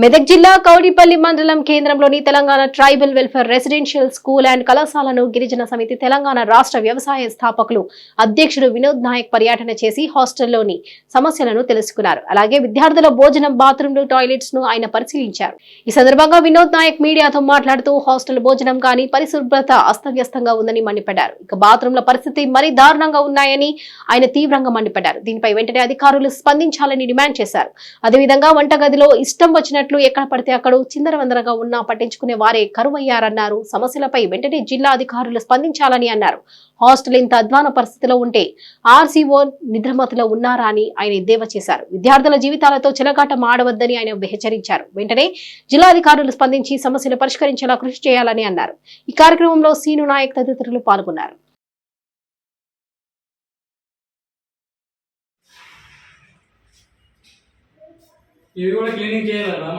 మెదక్ జిల్లా కౌడిపల్లి మండలం కేంద్రంలోని Telangana tribal welfare residential school and కళాశాలను గిరిజన సమితి తెలంగాణ రాష్ట్ర వ్యవసాయ స్థాపకులు అధ్యక్షుడు వినోద్ నాయక్ పర్యటన చేసి హాస్టల్లోని సమస్యలను తెలుసుకున్నారు. అలాగే విద్యార్థుల భోజనం బాత్రూంలు టాయిలెట్స్ను ఆయన పరిశీలించారు. ఈ సందర్భంగా వినోద్ నాయక్ మీడియాతో మాట్లాడుతూ హాస్టల్ భోజనం కానీ పరిశుభ్రత అస్తవ్యస్తంగా ఉందని మండిపడ్డారు. ఇక బాత్రూంల పరిస్థితి మరీ దారుణంగా ఉన్నాయని ఆయన తీవ్రంగా మండిపడ్డారు. దీనిపై వెంటనే అధికారులు స్పందించాలని డిమాండ్ చేశారు. అదేవిధంగా వంటగదిలో ఇష్టం వచ్చినట్లు ఎక్కడ పడితే అక్కడ చిందరవందరగా ఉన్నా పట్టించుకునే వారే కరువయ్యారన్నారు. సమస్యలపై వెంటనే జిల్లా అధికారులు స్పందించాలని అన్నారు. హాస్టల్ ఇంత అధ్వాన పరిస్థితిలో ఉంటే ఆర్సీఓ నిద్రమతిలో ఉన్నారా అని ఆయన ఎద్దేవా చేశారు. విద్యార్థుల జీవితాలతో చిలకాట ఆడవద్దని ఆయన హెచ్చరించారు వెంటనే జిల్లా అధికారులు స్పందించి సమస్యలు పరిష్కరించేలా కృషి చేయాలని అన్నారు. ఈ కార్యక్రమంలో సీను నాయక్ తదితరులు పాల్గొన్నారు. ఇవి కూడా క్లీనింగ్ చేయాలి రామ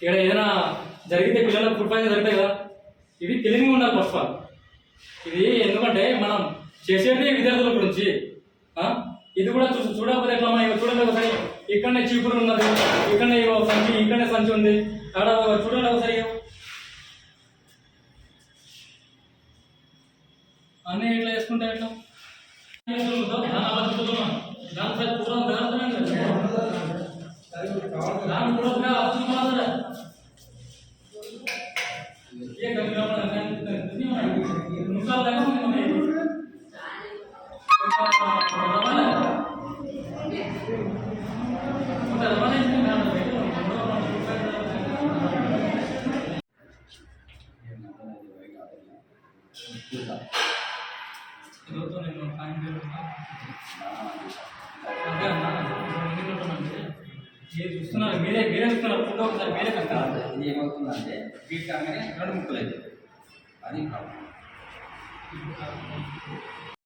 ఇక్కడ ఏదైనా జరిగితే పిల్లలకు ఫుడ్ పాయిజన్ జరుగుతాయి కదా. ఇవి క్లీనింగ్ ఉండాలి ఫస్ట్ ఆఫ్ ఆల్ ఇది ఎందుకంటే మనం చేసేది విద్యార్థుల గురించి. ఇది కూడా చూ చూడకపోతే ఎట్లా మనం ఇగో చూడండి ఒకసారి. ఇక్కడనే చీపురు ఉన్నది ఇక్కడనే ఇగో సంచి ఇక్కడనే సంచి ఉంది. ఆడ చూడండి ఒకసారి. అన్ని అన్నీ ఇట్లా వేసుకుంటే ఎట్లా? దాని దాని సైడ్ పూర్వం దాని ये कभी ना पड़ा है नहीं हो रहा है नुकसान लगा है हमें नुकसान ಇವತ್ತು ನಿಮ್ಮ ಫ್ಯಾಮಿಲಿ మీరు చూస్తున్నారు మీరే మీరే చూస్తున్నారు ఫోటో ఒకసారి మీరే కట్టాలి ఇది ఏమవుతుందంటే వీటి కాగానే రెండు ముక్కలు అది ప్రాబ్లం